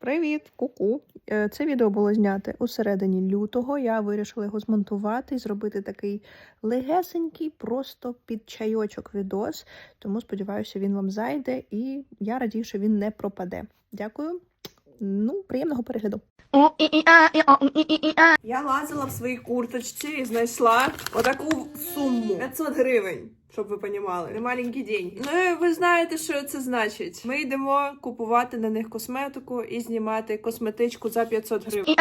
Привіт, ку-ку. Е, Це відео було знято у середині лютого. Я вирішила його змонтувати і зробити такий легесенький, просто під чайочок відос. Тому сподіваюся, він вам зайде, і я радію, що він не пропаде. Дякую. Ну, приємного перегляду. Я лазила в своїй курточці і знайшла отаку суму 500 гривень. Щоб ви понімали, не маленькі деньги. Ну і ви знаєте, що це значить. Ми йдемо купувати на них косметику і знімати косметичку за 500 гривень.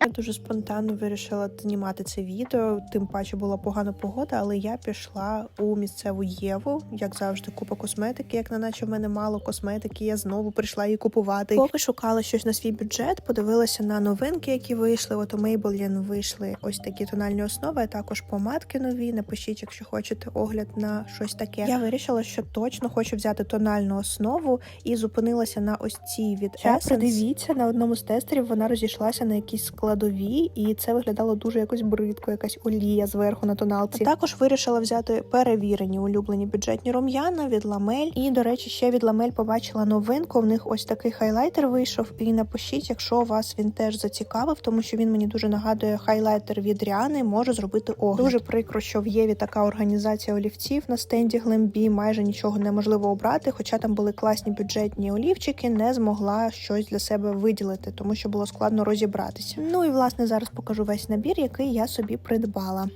Я дуже спонтанно вирішила знімати це відео. Тим паче була погана погода, але я пішла у місцеву Єву, як завжди, купа косметики. Як на наче в мене мало косметики, я знову прийшла її купувати. Поки шукала щось на свій бюджет, подивилася на новинки, які вийшли. От у Maybelline вийшли ось такі тональні основи, а також помадки нові. Напишіть, якщо хочете огляд на щось таке. Я вирішила, що точно хочу взяти тональну основу і зупинилася на ось цій від Essence. Дивіться, на одному з тестерів вона розійшлася на якісь складові, і це виглядало дуже якось бридко, якась олія зверху на тоналці. Також вирішила взяти перевірені улюблені бюджетні рум'яна від ламель. І, до речі, ще від ламель побачила новинку. В них ось такий хайлайтер вийшов. І напишіть, якщо вас він теж зацікавив, тому що він мені дуже нагадує хайлайтер від Ріани. Можу зробити огляд. Дуже прикро, що в Єві така організація олівців на стенді Глембі. Майже нічого неможливо обрати. Хоча там були класні бюджетні олівчики, не змогла щось для себе виділити, тому що було складно розібратися. Ну і власне зараз покажу весь набір, який я собі придбала.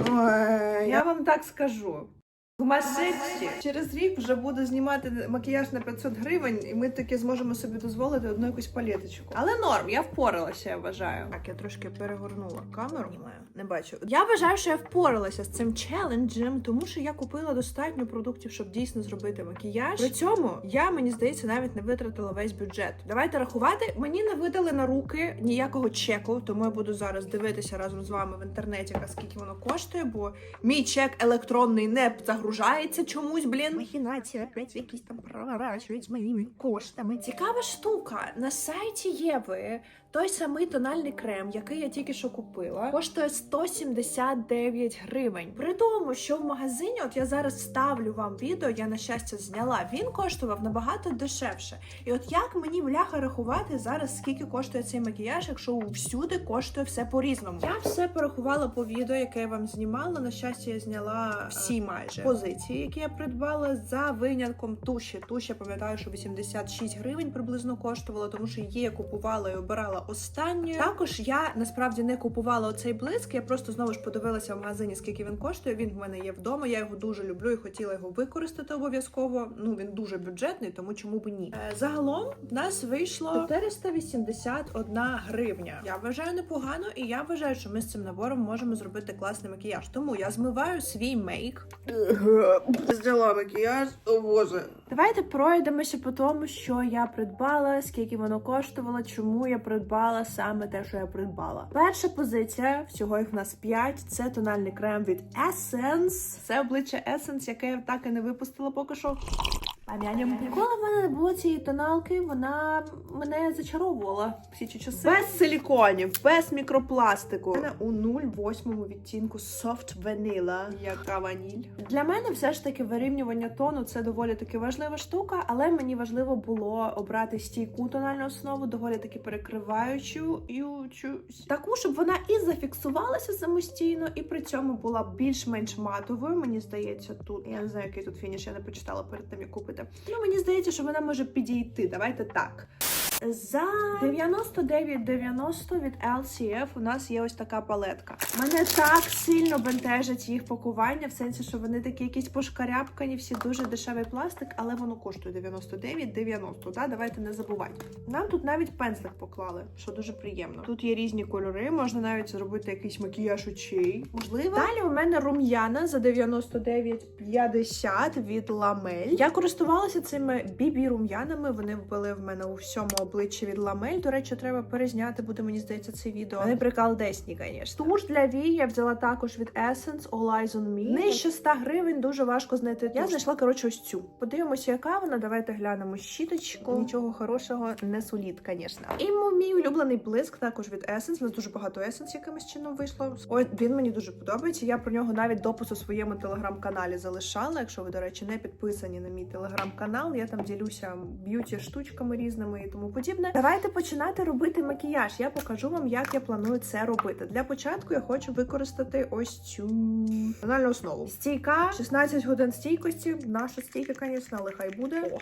Ой, я вам так скажу. В через рік вже буду знімати макіяж на 500 гривень, і ми таки зможемо собі дозволити одну якусь палеточку. Але норм, я впоралася, я вважаю. Так, я трошки перегорнула камеру. Знімаю, не бачу. Я вважаю, що я впоралася з цим челенджем, тому що я купила достатньо продуктів, щоб дійсно зробити макіяж. При цьому я мені здається навіть не витратила весь бюджет. Давайте рахувати. Мені не видали на руки ніякого чеку, тому я буду зараз дивитися разом з вами в інтернеті, скільки воно коштує, бо мій чек електронний не загружається чомусь, блін. Махінація опять якісь там проворачують з моїми коштами. Цікава штука. На сайті Єви той самий тональний крем, який я тільки що купила, коштує 179 гривень. При тому, що в магазині, от я зараз ставлю вам відео, я на щастя зняла. Він коштував набагато дешевше. І от як мені бляха рахувати зараз, скільки коштує цей макіяж, якщо всюди коштує все по-різному. Я все порахувала по відео, яке я вам знімала. На щастя, я зняла всі майже позиції, які я придбала за винятком туші. Туші, я пам'ятаю, що 86 гривень приблизно коштувала, тому що її я купувала і обирала останньою. Також я насправді не купувала оцей блиск. Я просто знову ж подивилася в магазині, скільки він коштує. Він в мене є вдома. Я його дуже люблю і хотіла його використати обов'язково. Ну він дуже бюджетний, тому чому б ні. Е, загалом в нас вийшло 481 гривня. Я вважаю непогано, і я вважаю, що ми з цим набором можемо зробити класний макіяж. Тому я змиваю свій мейк. Зняла макіяж, о боже. Давайте пройдемося по тому, що я придбала, скільки воно коштувало, чому я придбала саме те, що я придбала. Перша позиція, всього їх в нас 5, це тональний крем від Essence. Це обличчя Essence, яке я так і не випустила поки що. Ніколи в мене не було цієї тоналки, вона мене зачаровувала всі ці часи. Без силіконів, без мікропластику. У мене у 0,8 відтінку Soft Vanilla, яка ваніль. Для мене все ж таки вирівнювання тону це доволі таки важлива штука, але мені важливо було обрати стійку тональну основу, доволі таки перекриваючу ючу. таку, щоб вона і зафіксувалася самостійно, і при цьому була більш-менш матовою. Мені здається, тут я не знаю, який тут фініш, я не почитала перед тим, як купити. Ну мені здається, що вона може підійти. Давайте так. За 99,90 від LCF у нас є ось така палетка. Мене так сильно бентежить їх пакування, в сенсі, що вони такі якісь пошкарябкані, всі дуже дешевий пластик, але воно коштує 99,90. Да? Давайте не забувати. Нам тут навіть пензлик поклали, що дуже приємно. Тут є різні кольори, можна навіть зробити якийсь макіяж очей. Можливо. Далі у мене рум'яна за 99,50 від ламель. Я користувалася цими бібі рум'янами. Вони були в мене у всьому обличчі від ламель. До речі, треба перезняти, буде мені здається це відео. Вони прикалдесні, звісно. Туш для вій я взяла також від Essence All Eyes on Me. Нижче 100 гривень дуже важко знайти. Я знайшла коротше ось цю. Подивимося, яка вона. Давайте глянемо щіточку. Нічого хорошого не суліт, звісно. І мій улюблений блиск також від Essence. У нас дуже багато Essence якимось чином вийшло. Ось він мені дуже подобається. Я про нього навіть допис у своєму телеграм-каналі залишала. Якщо ви, до речі, не підписані на мій телеграм-канал, я там ділюся б'юті штучками різними і тому подібне. Давайте починати робити макіяж. Я покажу вам, як я планую це робити. Для початку я хочу використати ось цю тональну основу. Стійка 16 годин стійкості. Наша стійка, звісно, але хай буде.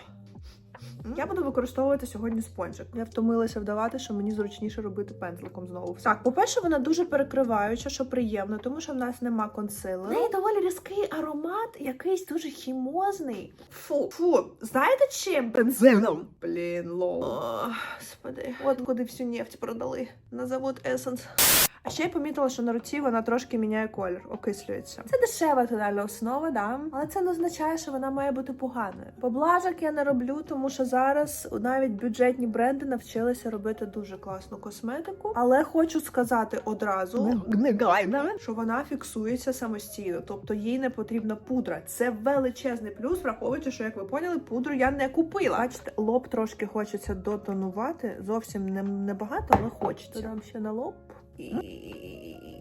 Я буду використовувати сьогодні спонжик. Я втомилася вдавати, що мені зручніше робити пензликом знову. Так, по-перше, вона дуже перекриваюча, що приємно, тому що в нас нема консилеру. В неї доволі різкий аромат, якийсь дуже хімозний. Фу, фу, знаєте чим? Бензином. Блін, лол. О, Господи, от куди всю нефть продали. На завод Essence. А ще я помітила, що на руці вона трошки міняє колір, окислюється. Це дешева тональна основа, да. Але це не означає, що вона має бути поганою. Поблажок я не роблю, тому що зараз навіть бюджетні бренди навчилися робити дуже класну косметику. Але хочу сказати одразу, що вона фіксується самостійно, тобто їй не потрібна пудра. Це величезний плюс, враховуючи, що як ви поняли, пудру я не купила. Бачите, лоб трошки хочеться дотонувати. Зовсім не, не багато, але хочеться. Додам ще на лоб.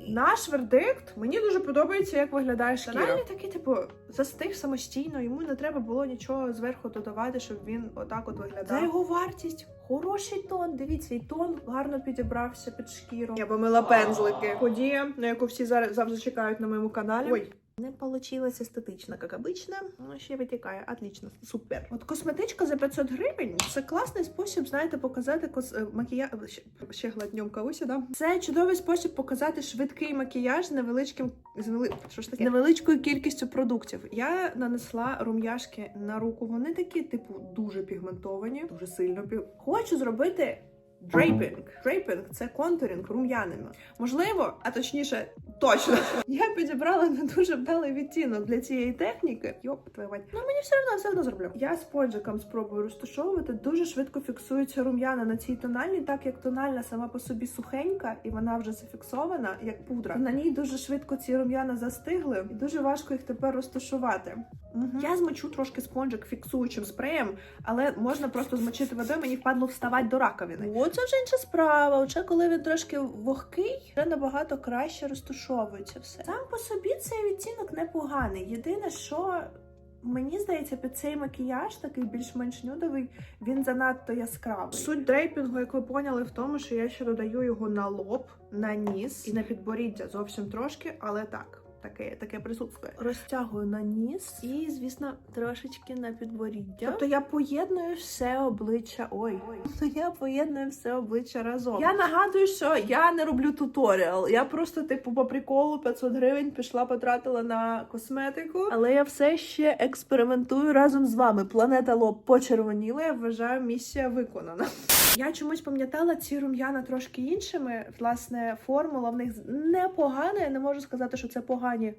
Наш вердикт мені дуже подобається, як виглядає шкіра. Тональний такий, типу, застиг самостійно, йому не треба було нічого зверху додавати, щоб він отак от виглядав. За його вартість. Хороший тон. Дивіться, і тон гарно підібрався під шкіру. Я помила пензлики. Подія, на яку всі зараз завжди чекають на моєму каналі. Ой. Не получилось естетично, як обично. Ну, ще витікає. Отлично, супер. От косметичка за 500 гривень це класний спосіб, знаєте, показати кос... е, макіяж. Ще, ще гладньом кавуся, да? Це чудовий спосіб показати швидкий макіяж невеличким з невели... що ж таке? невеличкою кількістю продуктів. Я нанесла рум'яшки на руку. Вони такі, типу, дуже пігментовані, дуже сильно піг... Хочу зробити. Дрейпінг. Дрейпінг це контурінг рум'яними. Можливо, а точніше, точно. Я підібрала не дуже вдалий відтінок для цієї техніки. Йоп, твою мать. Ну мені все одно все одно зроблю. Я спонжиком спробую розташовувати. Дуже швидко фіксуються рум'яна на цій тональній, так як тональна сама по собі сухенька, і вона вже зафіксована, як пудра. На ній дуже швидко ці рум'яна застигли, і дуже важко їх тепер розташувати. Я змочу трошки спонжик фіксуючим спреєм, але можна просто змочити водою. Мені впадло вставати до раковини. О, це вже інша справа. Вже коли він трошки вогкий, вже набагато краще розташовується все. Сам по собі цей відтінок непоганий. Єдине, що. Мені здається, під цей макіяж, такий більш-менш нюдовий, він занадто яскравий. Суть дрейпінгу, як ви поняли, в тому, що я ще додаю його на лоб, на ніс і на підборіддя зовсім трошки, але так. Таке, таке присутствує. Розтягую на ніс і, звісно, трошечки на підборіддя. Тобто я поєдную все обличчя. Ой, я поєдную все обличчя разом. Я нагадую, що я не роблю туторіал. Я просто, типу, по приколу 500 гривень пішла, потратила на косметику. Але я все ще експериментую разом з вами. Планета лоб почервоніла. Я вважаю, місія виконана. Я чомусь пам'ятала ці рум'яна трошки іншими. Власне, формула в них непогана. Я не можу сказати, що це погані.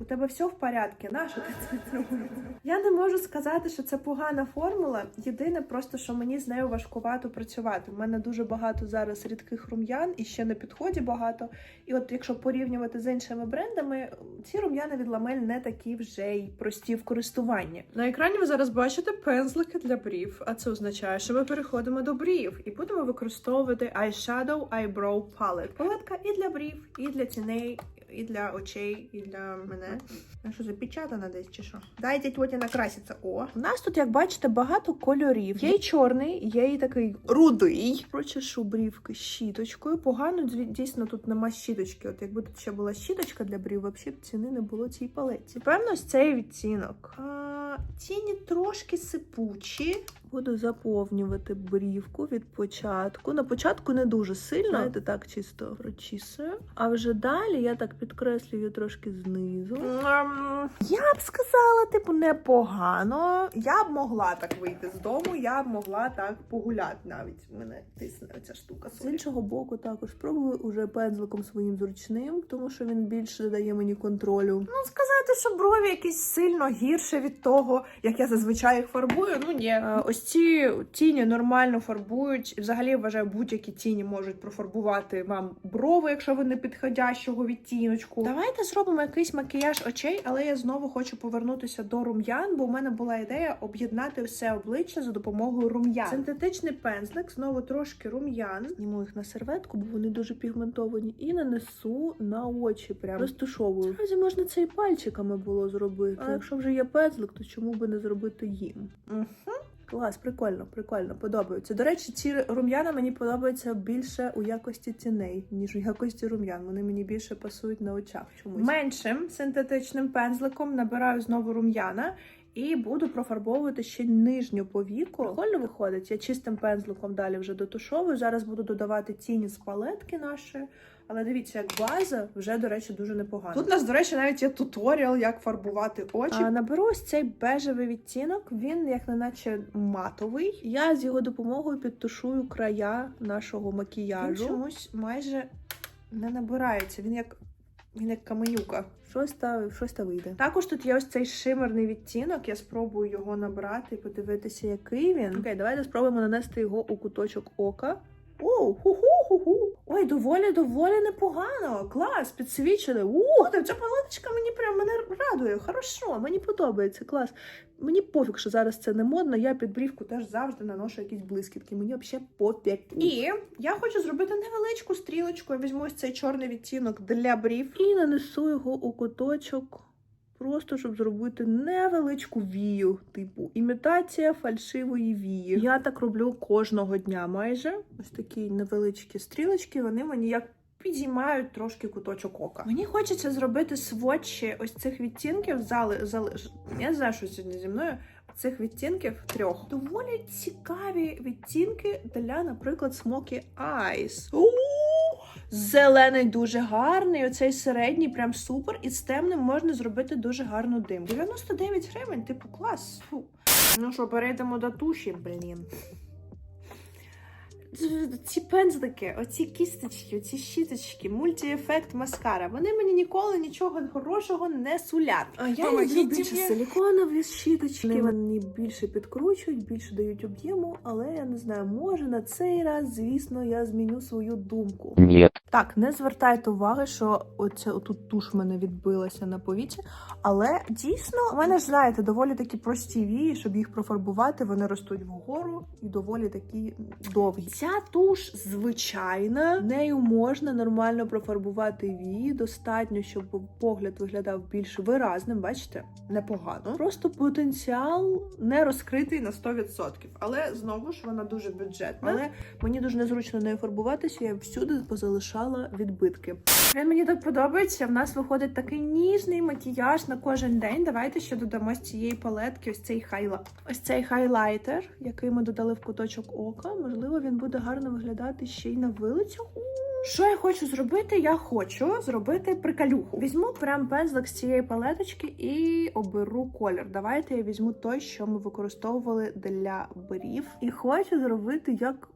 У тебе все в порядку, нащо ти це робиш? Я не можу сказати, що це погана формула. Єдине, просто що мені з нею важкувато працювати. У мене дуже багато зараз рідких рум'ян і ще на підході багато. І от якщо порівнювати з іншими брендами, ці рум'яна від ламель не такі вже й прості в користуванні. На екрані ви зараз бачите пензлики для брів, а це означає, що ми переходимо до брів і будемо використовувати Eyeshadow Eyebrow Palette. Палетка і для брів, і для тіней, і для очей, і для мене. А що запечатана десь чи що? Дайте тьоті накраситься. О, у нас тут, як бачите, багато кольорів. Є й чорний, є і такий рудий. Прочешу брівки щіточкою. Погано дійсно тут нема щіточки. От якби тут ще була щіточка для брів, взагалі б ціни не було цій палеті. Певно, ось цей відтінок. А, тіні трошки сипучі. Буду заповнювати брівку від початку. На початку не дуже сильно, знаєте, так чисто прочісую. А вже далі я так підкреслюю трошки знизу. Я б сказала, типу, непогано. Я б могла так вийти з дому, я б могла так погуляти навіть. Мене тисне ця штука. З іншого боку, також спробую уже пензликом своїм зручним, тому що він більше дає мені контролю. Ну, сказати, що брові якісь сильно гірше від того, як я зазвичай їх фарбую. Ну ні, Е, ось ці тіні нормально фарбують. Взагалі я вважаю, будь-які тіні можуть профарбувати вам брови, якщо ви не підходящого відтіночку. Давайте зробимо якийсь макіяж очей, але я знову хочу повернутися до рум'ян, бо у мене була ідея об'єднати все обличчя за допомогою рум'ян. Синтетичний пензлик, знову трошки рум'ян. Зніму їх на серветку, бо вони дуже пігментовані, і нанесу на очі. Прям розташовую. Разі можна це і пальчиками було зробити. А якщо вже є пензлик, то чому би не зробити їм? Угу. Клас, прикольно, прикольно, подобаються. До речі, ці рум'яна мені подобаються більше у якості тіней, ніж у якості рум'ян. Вони мені більше пасують на очах. Чомусь меншим синтетичним пензликом набираю знову рум'яна. І буду профарбовувати ще нижню повіку. Прикольно виходить. Я чистим пензликом далі вже дотушовую. Зараз буду додавати тіні з палетки нашої. Але дивіться, як база вже, до речі, дуже непогана. Тут у нас, до речі, навіть є туторіал, як фарбувати очі. А, наберу ось цей бежевий відтінок. Він як неначе матовий. Я з його допомогою підтушую края нашого макіяжу. Він чомусь майже не набирається. Він як він як каменюка. Щось та щось та вийде. Також тут є ось цей шимерний відтінок. Я спробую його набрати і подивитися, який він. Окей, давайте спробуємо нанести його у куточок ока. Оу, ху-ху-ху-ху. Ой, доволі, доволі непогано. Клас, підсвічили. У, ця палеточка мені прям мене радує. Хорошо, мені подобається. Клас. Мені пофіг, що зараз це не модно. Я під брівку теж завжди наношу якісь блискітки. Мені взагалі пофіг. І я хочу зробити невеличку стрілочку. Я візьму ось цей чорний відтінок для брів і нанесу його у куточок. Просто щоб зробити невеличку вію, типу імітація фальшивої вії. Я так роблю кожного дня майже. Ось такі невеличкі стрілочки, вони мені як підіймають трошки куточок ока. Мені хочеться зробити сводчі ось цих відтінків. Зали, зали... Я не знаю, що сьогодні зі мною. Цих відтінків трьох. Доволі цікаві відтінки для, наприклад, Smoky Eyes. Зелений дуже гарний, оцей середній прям супер. І з темним можна зробити дуже гарну дим. 99 гривень, типу, клас. Фу. Ну що, перейдемо до туші, блін. Ці пензлики, оці кісточки, оці щіточки, мультіефект маскара. Вони мені ніколи нічого хорошого не сулять. А я люблю більше силіконові щіточки. Вони мені більше підкручують, більше дають об'єму, але я не знаю, може на цей раз, звісно, я зміню свою думку. Нет. Так, не звертайте уваги, що оця отут туш в мене відбилася на повіці. Але дійсно, у мене ж знаєте, доволі такі прості вії, щоб їх профарбувати. Вони ростуть вгору і доволі такі довгі. Ця туш звичайна, нею можна нормально профарбувати вії. Достатньо, щоб погляд виглядав більш виразним. Бачите, непогано. Просто потенціал не розкритий на 100%. Але знову ж вона дуже бюджетна. Але мені дуже незручно нею фарбуватися. Я всюди позалишала відбитки. Він мені так подобається. В нас виходить такий ніжний макіяж на кожен день. Давайте ще додамо з цієї палетки ось цей хайла. Ось цей хайлайтер, який ми додали в куточок ока. Можливо, він буде гарно виглядати ще й на вилицях. Що я хочу зробити? Я хочу зробити приколюху. Візьму прям пензлик з цієї палеточки і оберу колір. Давайте я візьму той, що ми використовували для брів, і хочу зробити як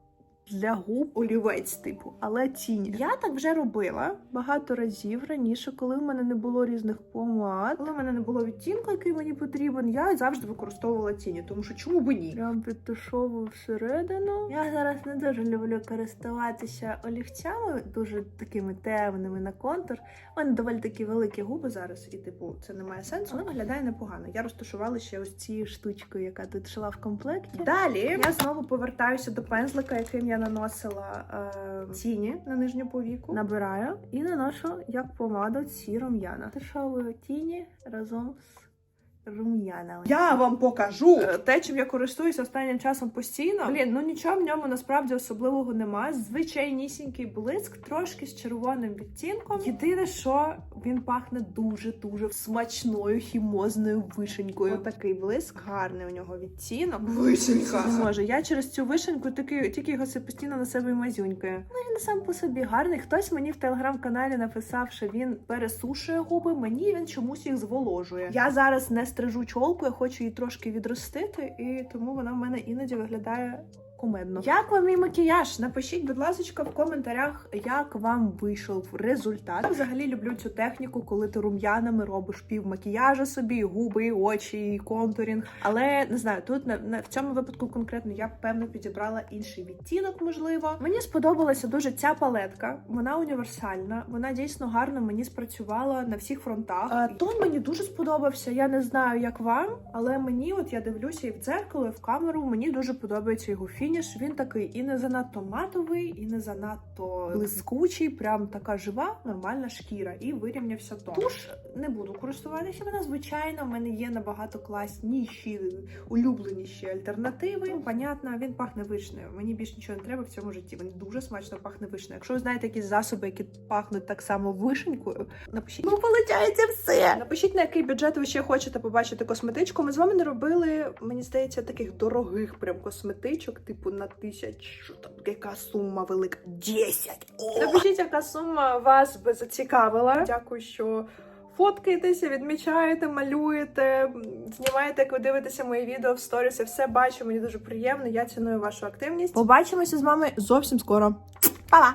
для губ олівець, типу, але тіні. Я так вже робила багато разів раніше, коли в мене не було різних помад, коли в мене не було відтінку, який мені потрібен. Я завжди використовувала тіні, тому що чому би ні? Прям підтушовую всередину. Я зараз не дуже люблю користуватися олівцями, дуже такими темними на контур. У мене доволі такі великі губи зараз, і типу це не має сенсу. але виглядає непогано. Я розташувала ще ось цією штучкою, яка тут йшла в комплекті. Далі я знову повертаюся до пензлика, яким я наносила е, тіні на нижню повіку. Набираю і наношу як помаду ці рум'яна. Тишовую тіні разом з рум'янами. Я вам покажу. Е, Те, чим я користуюся останнім часом постійно. Блін, ну нічого в ньому насправді особливого немає. Звичайнісінький блиск, трошки з червоним відтінком. Єдине, що він пахне дуже дуже смачною хімозною вишенькою. Такий блиск, гарний у нього відтінок. Вишенька. Може. Я через цю вишеньку таки тільки його постійно на себе мазюнькаю. Ну він сам по собі гарний. Хтось мені в телеграм-каналі написав, що він пересушує губи. Мені він чомусь їх зволожує. Я зараз не стрижу чолку, я хочу її трошки відростити, і тому вона в мене іноді виглядає. Кумедно. Як вам мій макіяж? Напишіть, будь ласка, в коментарях, як вам вийшов результат. Взагалі люблю цю техніку, коли ти рум'янами робиш пів макіяжу собі, губи, очі, і контурінг. Але не знаю, тут на, на в цьому випадку конкретно я певно підібрала інший відтінок, можливо. Мені сподобалася дуже ця палетка. Вона універсальна, вона дійсно гарно мені спрацювала на всіх фронтах. А, тон мені дуже сподобався. Я не знаю, як вам, але мені, от я дивлюся і в дзеркало, і в камеру. Мені дуже подобається його фініш. Фініш він такий і не занадто матовий, і не занадто блискучий. Прям така жива, нормальна шкіра. І вирівнявся тон. Туш не буду користуватися. Вона звичайно в мене є набагато класніші, улюбленіші альтернативи. Ну, понятно, він пахне вишнею. Мені більше нічого не треба в цьому житті. Він дуже смачно пахне вишнею. Якщо ви знаєте якісь засоби, які пахнуть так само вишенькою, напишіть. Ну, виходить все. Напишіть, на який бюджет ви ще хочете побачити косметичку. Ми з вами не робили, мені здається, таких дорогих прям косметичок, типу на тисячу. Там яка сума велика? 10! Напишіть, яка сума вас би зацікавила. Дякую, що. Фоткаєтеся, відмічаєте, малюєте, знімаєте, як ви дивитеся мої відео в сторіс. Я все бачу, мені дуже приємно. Я ціную вашу активність. Побачимося з вами зовсім скоро. Па!